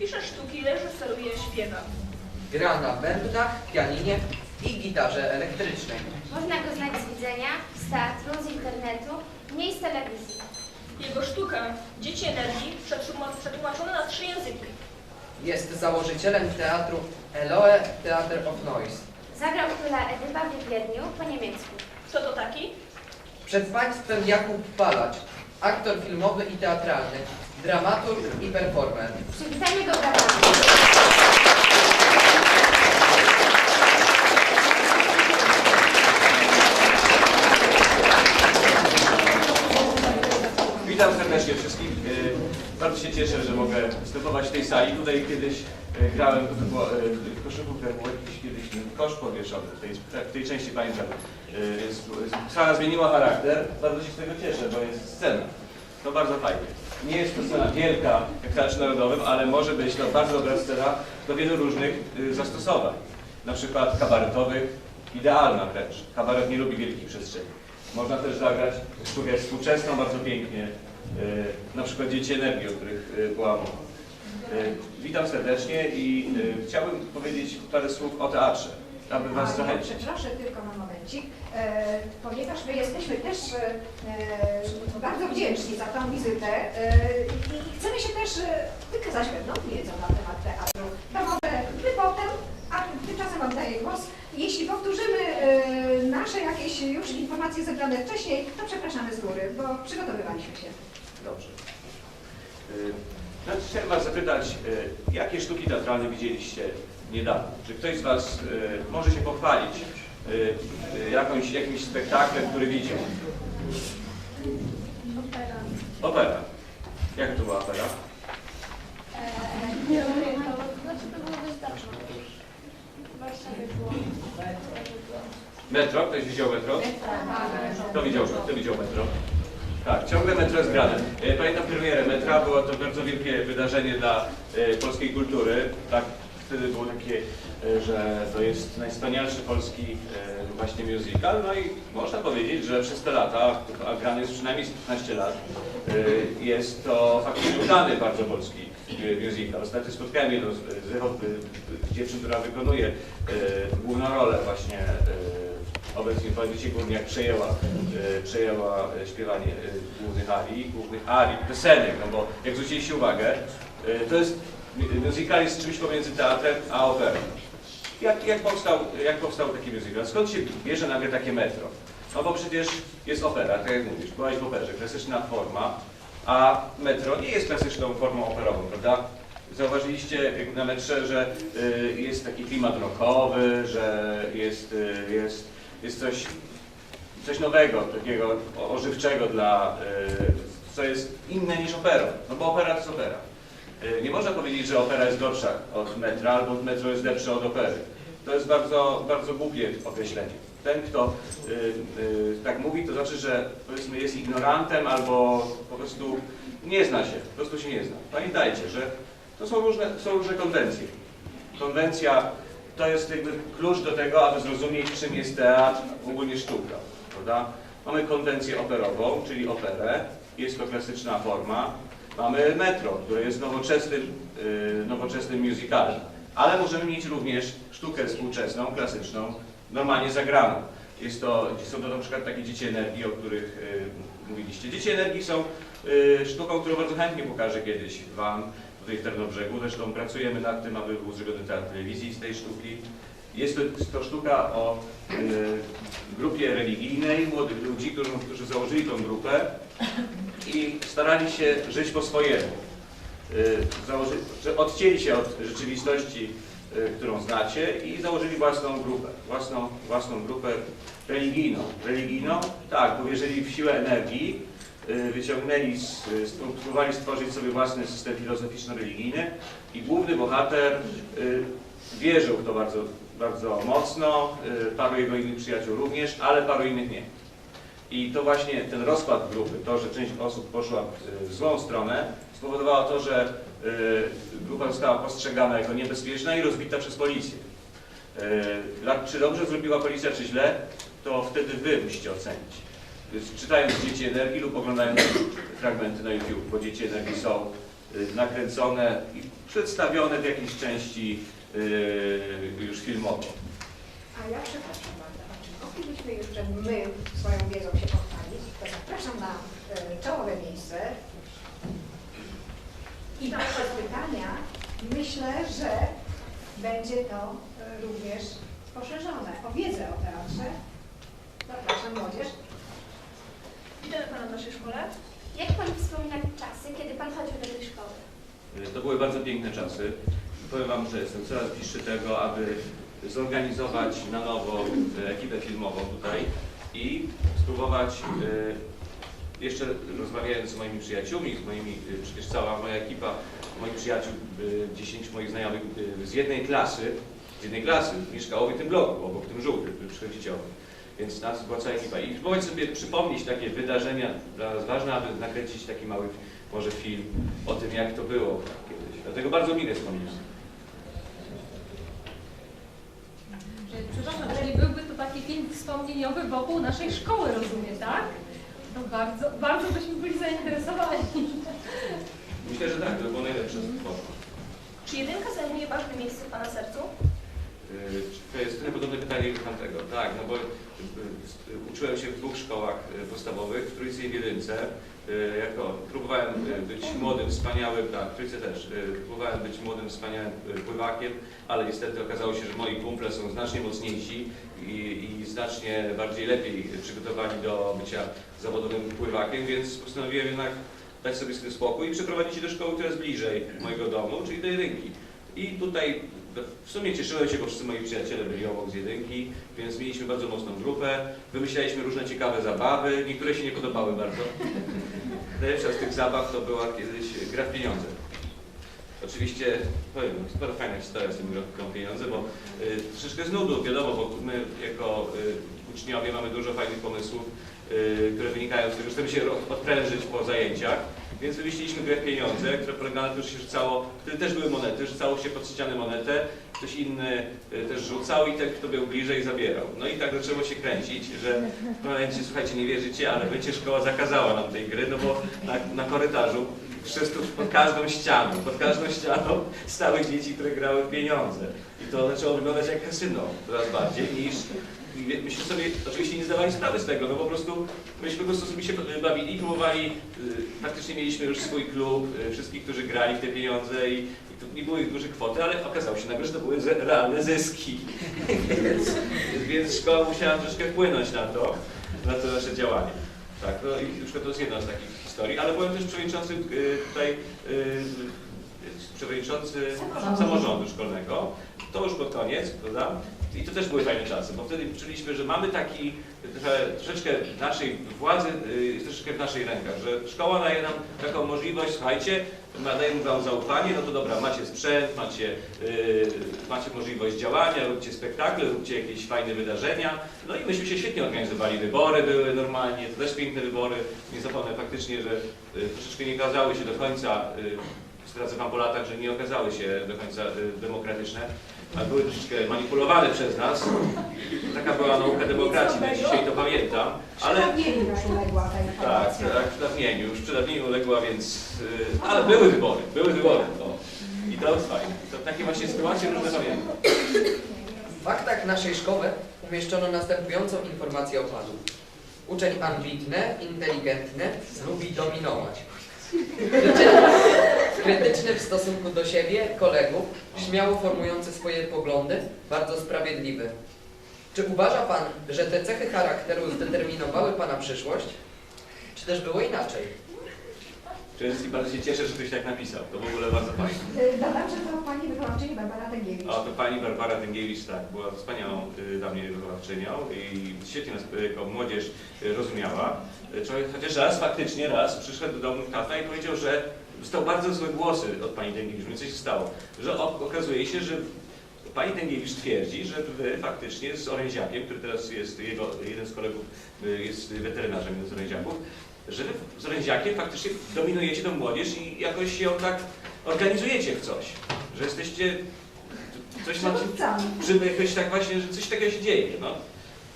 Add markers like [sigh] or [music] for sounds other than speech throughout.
Pisze sztuki, reżyseruje, śpiewa. Gra na bębnach, pianinie i gitarze elektrycznej. Można go znać z widzenia, z teatru, z internetu, mniej z telewizji. Jego sztuka Dzieci Energii przetłuma- przetłumaczona na trzy języki. Jest założycielem teatru Eloe Theater of Noise. Zagrał króla Edypa w Wiedniu po niemiecku. Kto to taki? Przed Państwem Jakub Palacz, aktor filmowy i teatralny, dramaturg i performer. Przywitajmy go brawami. Witam serdecznie wszystkich. E, Bardzo się cieszę, że mogę występować w tej sali. Tutaj kiedyś e, grałem to było, e, w koszykówkę, był jakiś kiedyś kosz powieszony. W tej, w tej części pamiętam. Sala zmieniła charakter. Bardzo się z tego cieszę, bo jest scena. To bardzo fajnie. Nie jest to scena wielka, jak w Teatrze Narodowym, ale może być to bardzo dobra scena do wielu różnych e, zastosowań. Na przykład kabaretowych, idealna wręcz. Kabaret nie lubi wielkich przestrzeni. Można też zagrać sztukę współczesną bardzo pięknie, e, na przykład Dzieci Energii, o których e, była mowa. Witam serdecznie i chciałbym powiedzieć parę słów o teatrze, aby Was przeproszę tylko na momencik, e, ponieważ my jesteśmy też e, e, bardzo wdzięczni za tą wizytę e, i chcemy się też e, wykazać pewną wiedzą na temat teatru. To może Wy potem, a tymczasem oddaję głos. Jeśli powtórzymy e, nasze jakieś już informacje zebrane wcześniej, to przepraszamy z góry, bo przygotowywaliśmy się. Dobrze. E, Znaczy, chciałem Was zapytać, e, jakie sztuki teatralne widzieliście niedawno? Czy ktoś z Was e, może się pochwalić e, e, jakąś, jakimś spektaklem, który widział? Opera. Opera. Jaka to była opera? Nie to znaczy to było było. Metro? Ktoś widział metro? Kto widział, kto widział metro? Tak, ciągle metro jest grane. E, Pamiętam premierę metra, było to bardzo wielkie wydarzenie dla e, polskiej kultury. Tak, wtedy było takie, e, że to jest najwspanialszy polski e, właśnie musical. No i można powiedzieć, że przez te lata, a grany jest przynajmniej z 15 lat, e, jest to faktycznie udany bardzo polski musical. Ostatnio spotkałem jedną z, z, dziewczyn, która wykonuje główną rolę właśnie obecnie Wojciech Edycie Górniak przejęła, przejęła śpiewanie głównych arii, głównych arii, piosenek, no bo jak zwróciliście uwagę, to jest, musical jest czymś pomiędzy teatrem a operą. Jak, jak, powstał, jak powstał taki musical? Skąd się bierze nagle takie metro? No bo przecież jest opera, tak jak mówisz, byłaś w operze, klasyczna forma, a metro nie jest klasyczną formą operową, prawda? Zauważyliście na metrze, że y, jest taki klimat rockowy, że jest, y, jest, jest coś, coś nowego, takiego ożywczego dla, y, co jest inne niż opera. No bo opera to jest opera. Y, Nie można powiedzieć, że opera jest gorsza od metra, albo metro jest lepsze od opery. To jest bardzo, bardzo głupie określenie. Ten, kto y, y, tak mówi, to znaczy, że powiedzmy jest ignorantem albo po prostu nie zna się, po prostu się nie zna. Pamiętajcie, że to są różne, są różne konwencje. Konwencja to jest jakby klucz do tego, aby zrozumieć, czym jest teatr, ogólnie sztuka. Prawda? Mamy konwencję operową, czyli operę, jest to klasyczna forma. Mamy metro, które jest nowoczesnym, yy, nowoczesnym musicalem. Ale możemy mieć również sztukę współczesną, klasyczną, normalnie zagraną. Jest to, są to na przykład takie Dzieci Energii, o których yy, mówiliście. Dzieci Energii są yy, sztuką, którą bardzo chętnie pokażę kiedyś Wam tutaj w Tarnobrzegu. Zresztą pracujemy nad tym, aby był zrobiony teatr telewizji z tej sztuki. Jest to, to sztuka o y, grupie religijnej, młodych ludzi, którzy, którzy założyli tą grupę i starali się żyć po swojemu. Y, odcięli się od rzeczywistości, y, którą znacie i założyli własną grupę, własną, własną grupę religijną. Religijną? Tak, bo wierzyli w siłę energii, y, wyciągnęli, spróbowali stworzyć sobie własny system filozoficzno-religijny i główny bohater wierzył w to bardzo, bardzo mocno, paru jego innych przyjaciół również, ale paru innych nie. I to właśnie ten rozkład grupy, to, że część osób poszła w- w złą stronę, spowodowało to, że y, grupa została postrzegana jako niebezpieczna i rozbita przez policję. Y, Czy dobrze zrobiła policja, czy źle, to wtedy wy musicie ocenić. Y, Czytając Dzieci Energii lub oglądając fragmenty na YouTube, bo Dzieci Energii są y, nakręcone i przedstawione w jakiejś części y, już filmowo. A ja przepraszam czy moglibyśmy jeszcze my swoją wiedzą się pochwalić? To zapraszam na e, czołowe miejsce. I bez pytania myślę, że będzie to e, również poszerzone o wiedzę o teatrze. Zapraszam młodzież. Witamy Pana w naszej szkole. Jak Pan wspomina czasy, kiedy Pan chodził do tej szkoły? Y, To były bardzo piękne czasy. Powiem Wam, że jestem coraz bliższy tego, aby zorganizować na nowo y, ekipę filmową tutaj i spróbować y, jeszcze rozmawiając z moimi przyjaciółmi, z moimi, y, przecież cała moja ekipa, moich przyjaciół, y, 10 moich znajomych z jednej klasy, z jednej klasy mieszkało w tym bloku, obok tym żółtym, który przychodzicie Więc nas była cała ekipa. I spróbować sobie przypomnieć takie wydarzenia dla nas ważne, aby nakręcić taki mały może film o tym, jak to było kiedyś. Dlatego bardzo mile wspomnieć. Że- Przepraszam, czyli byłby to taki film wspomnieniowy wokół naszej szkoły, rozumiem, tak? To bardzo, bardzo byśmy byli zainteresowani. Myślę, że tak, to by było najlepsze. Czy jedynka zajmuje ważne miejsce w Pana sercu? To jest trochę podobne pytanie do tamtego. Tak, no bo yy, yy, uczyłem się w dwóch szkołach yy, podstawowych, w trójce i w jedynce. Yy, Jako próbowałem być młodym, wspaniałym, tak, w trójce też, próbowałem być młodym, wspaniałym pływakiem, ale niestety okazało się, że moi kumple są znacznie mocniejsi i, i znacznie bardziej lepiej przygotowani do bycia zawodowym pływakiem, więc postanowiłem jednak dać sobie z tym spokój i przeprowadzić się do szkoły, która jest bliżej mojego domu, czyli do jedynki. I tutaj w sumie cieszyłem się, bo wszyscy moi przyjaciele byli obok z jedynki, więc mieliśmy bardzo mocną grupę, wymyślaliśmy różne ciekawe zabawy, niektóre się nie podobały bardzo. [laughs] Najlepsza z tych zabaw to była kiedyś gra w pieniądze. Oczywiście, powiem, bardzo fajna historia z tym w pieniądze, bo y, troszeczkę z nudu, wiadomo, bo my jako y, uczniowie mamy dużo fajnych pomysłów, y, które wynikają z tego, że chcemy się odprężyć po zajęciach, więc wymyśliliśmy grę pieniądze, która polegała na tym, że się rzucało, wtedy też były monety, rzucało się pod ścianę monetę, ktoś inny y, też rzucał i ten, kto był bliżej, zabierał. No i tak zaczęło się kręcić, że w momencie, słuchajcie, nie wierzycie, ale wiecie, szkoła zakazała nam tej gry, no bo na, na korytarzu tu pod każdą ścianą, pod każdą ścianą stały dzieci, które grały w pieniądze. I to zaczęło wyglądać jak kasyno coraz bardziej niż myśmy sobie oczywiście nie zdawali sprawy z tego, no po prostu myśmy po prostu sobie się bawili, próbowali, y, faktycznie mieliśmy już swój klub, y, wszystkich, którzy grali w te pieniądze i, i to nie były duże kwoty, ale okazało się nagle, że to były realne zyski. [laughs] więc, więc szkoła musiała troszkę wpłynąć na to, na to nasze działanie. Tak, no i na przykład to jest jedna z takich historii, ale byłem też przewodniczący y, tutaj, y, przewodniczący samorządu szkolnego. To już pod koniec, prawda? I to też były fajne czasy, bo wtedy czuliśmy, że mamy taki trochę, troszeczkę naszej władzy, y, jest troszeczkę w naszych rękach, że szkoła daje nam taką możliwość, słuchajcie, dajemy wam zaufanie, no to dobra, macie sprzęt, macie, y, macie możliwość działania, róbcie spektakle, róbcie jakieś fajne wydarzenia. No i myśmy się świetnie organizowali, wybory były normalnie, to też piękne wybory. Nie zapomnę faktycznie, że y, troszeczkę nie okazały się do końca, y, zdradzę wam po latach, że nie okazały się do końca y, demokratyczne, a były troszeczkę manipulowane przez nas. Taka była nauka demokracji, więc dzisiaj to pamiętam. Ale Przedawnieniu już uległa ta tak, informacja. tak, w przedawnieniu, już w przedawnieniu uległa, więc... y, ale były wybory, były wybory. O. I to jest fajne. To takie właśnie sytuacje różne pamiętam. W faktach naszej szkoły umieszczono następującą informację o Panu. Uczeń ambitny, inteligentny, lubi dominować. Krytyczny w stosunku do siebie, kolegów, śmiało formujący swoje poglądy, bardzo sprawiedliwy. Czy uważa Pan, że te cechy charakteru zdeterminowały Pana przyszłość? Czy też było inaczej? Cześć i bardzo się cieszę, że ktoś tak napisał. To w ogóle bardzo fajne. Y, Dodam, że to pani wychowawczyni Barbara Dęgiewicz. A to pani Barbara Dęgiewicz, tak, była wspaniałą y, dla mnie wychowawczynią i świetnie nas y, jako młodzież y, rozumiała. Człowiek chociaż raz, faktycznie raz, przyszedł do domu tata i powiedział, że dostał bardzo złe głosy od pani Dęgiewicz, więc co się stało? Że okazuje się, że pani Dęgiewicz twierdzi, że wy faktycznie z oręziakiem, który teraz jest jego, jeden z kolegów y, jest weterynarzem jeden z oręziaków, że wy z oręziakiem faktycznie dominujecie tą młodzież i jakoś ją tak organizujecie w coś. Że jesteście, coś macie, żeby jakoś tak właśnie, że coś takiego się dzieje, no.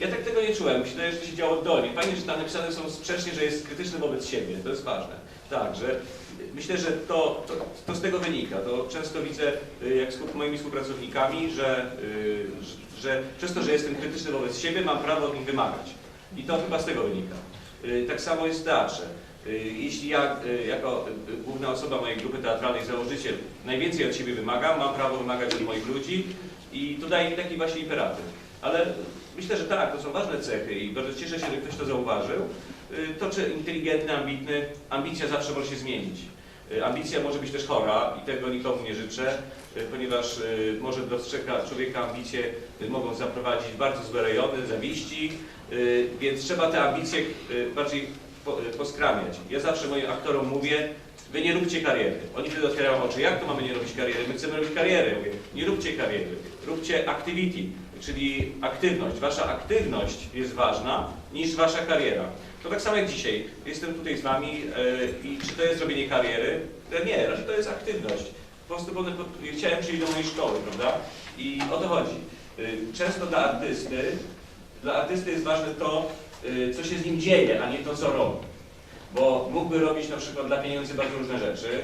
Ja tak tego nie czułem, wydaje, że się działo oddolnie. Fajnie, że tam napisane są sprzecznie, że jest krytyczny wobec siebie, to jest ważne. Tak, że myślę, że to, to, to z tego wynika. To często widzę, y, jak z moimi współpracownikami, że, y, że, przez to, że jestem krytyczny wobec siebie, mam prawo od nich wymagać. I to chyba z tego wynika. Y, Tak samo jest w teatrze. Jeśli ja jako główna osoba mojej grupy teatralnej, założyciel, najwięcej od siebie wymagam, mam prawo wymagać od moich ludzi i tu daje mi taki właśnie imperatyw. Ale myślę, że tak, to są ważne cechy i bardzo cieszę się, że ktoś to zauważył. Y, To, czy inteligentny, ambitny, ambicja zawsze może się zmienić. Y, Ambicja może być też chora i tego nikomu nie życzę, y, ponieważ może dostrzega człowieka ambicje mogą zaprowadzić bardzo złe rejony, zawiści, więc trzeba te ambicje bardziej po- poskramiać. Ja zawsze moim aktorom mówię, wy nie róbcie kariery. Oni wtedy otwierają oczy, jak to mamy nie robić kariery? My chcemy robić karierę. Mówię, nie róbcie kariery, róbcie activity, czyli aktywność. Wasza aktywność jest ważna niż wasza kariera. To tak samo jak dzisiaj. Jestem tutaj z wami e, i czy to jest robienie kariery? E, Nie, raczej to jest aktywność. Po prostu chciałem przyjść do mojej szkoły, prawda? I o to chodzi. E, Często dla artysty, dla artysty jest ważne to, co się z nim dzieje, a nie to, co robi. Bo mógłby robić na przykład dla pieniędzy bardzo różne rzeczy,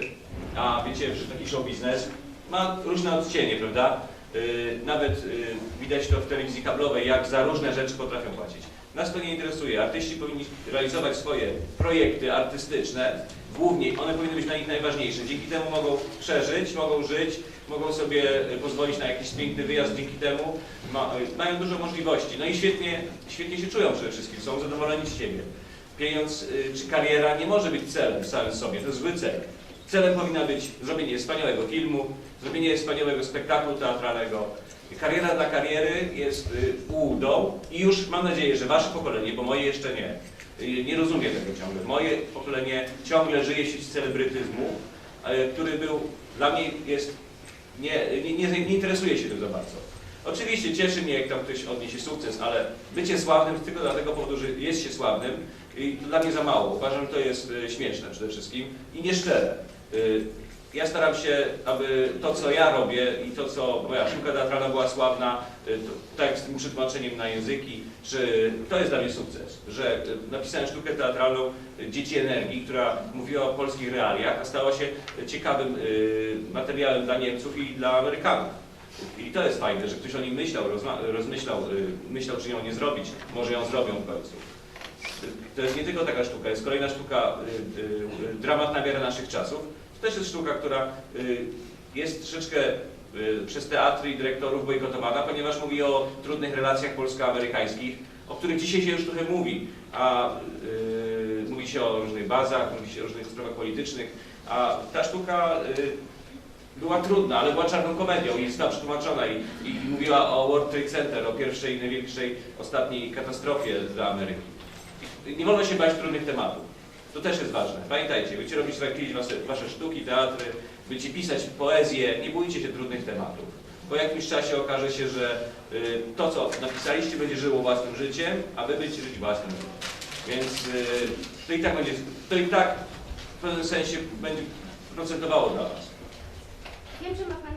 a wiecie, że taki show biznes ma różne odcienie, prawda? Yy, nawet yy, widać to w telewizji kablowej, jak za różne rzeczy potrafią płacić. Nas to nie interesuje. Artyści powinni realizować swoje projekty artystyczne, głównie one powinny być dla nich najważniejsze. Dzięki temu mogą przeżyć, mogą żyć, mogą sobie y, pozwolić na jakiś piękny wyjazd dzięki temu, ma, y, mają dużo możliwości. No i świetnie, świetnie się czują przede wszystkim, są zadowoleni z siebie. Pieniądz y, czy kariera nie może być celem samym sobie, to jest zły cel. Celem powinna być zrobienie wspaniałego filmu, zrobienie wspaniałego spektaklu teatralnego. Kariera dla kariery jest y, ułudą i już mam nadzieję, że wasze pokolenie, bo moje jeszcze nie, y, nie rozumie tego ciągle. Moje pokolenie ciągle żyje w sieci celebrytyzmu, y, który był, dla mnie jest, nie, nie, nie, nie interesuje się tym za bardzo. Oczywiście cieszy mnie, jak tam ktoś odniesie sukces, ale bycie sławnym tylko dlatego powodu, że jest się sławnym, i to dla mnie za mało. Uważam, że to jest śmieszne przede wszystkim i nieszczere. Y, Ja staram się, aby to, co ja robię i to, co moja sztuka teatralna była sławna, y, to, tak z tym przetłumaczeniem na języki, czy to jest dla mnie sukces, że y, napisałem sztukę teatralną Dzieci Energii, która mówiła o polskich realiach, a stała się ciekawym materiałem dla Niemców i dla Amerykanów. I to jest fajne, że ktoś o nim myślał, rozmyślał, myślał, czy ją nie zrobić, może ją zrobią w końcu. To jest nie tylko taka sztuka, jest kolejna sztuka, y, y, y, dramat na miarę naszych czasów. To też jest sztuka, która jest troszeczkę przez teatry i dyrektorów bojkotowana, ponieważ mówi o trudnych relacjach polsko-amerykańskich, o których dzisiaj się już trochę mówi, a mówi się o różnych bazach, mówi się o różnych sprawach politycznych, a ta sztuka była trudna, ale była czarną komedią i została przetłumaczona i, i mówiła o World Trade Center, o pierwszej, największej, ostatniej katastrofie dla Ameryki. Nie wolno się bać trudnych tematów. To też jest ważne. Pamiętajcie, będziecie robić jakieś wasze, wasze sztuki, teatry, będziecie pisać poezję, nie bójcie się trudnych tematów. Po jakimś czasie okaże się, że y, to, co napisaliście, będzie żyło własnym życiem, a wy będziecie żyć własnym życiem. Więc y, to i tak będzie, to i tak w pewnym sensie będzie procentowało dla was. Wiem, że ma Pan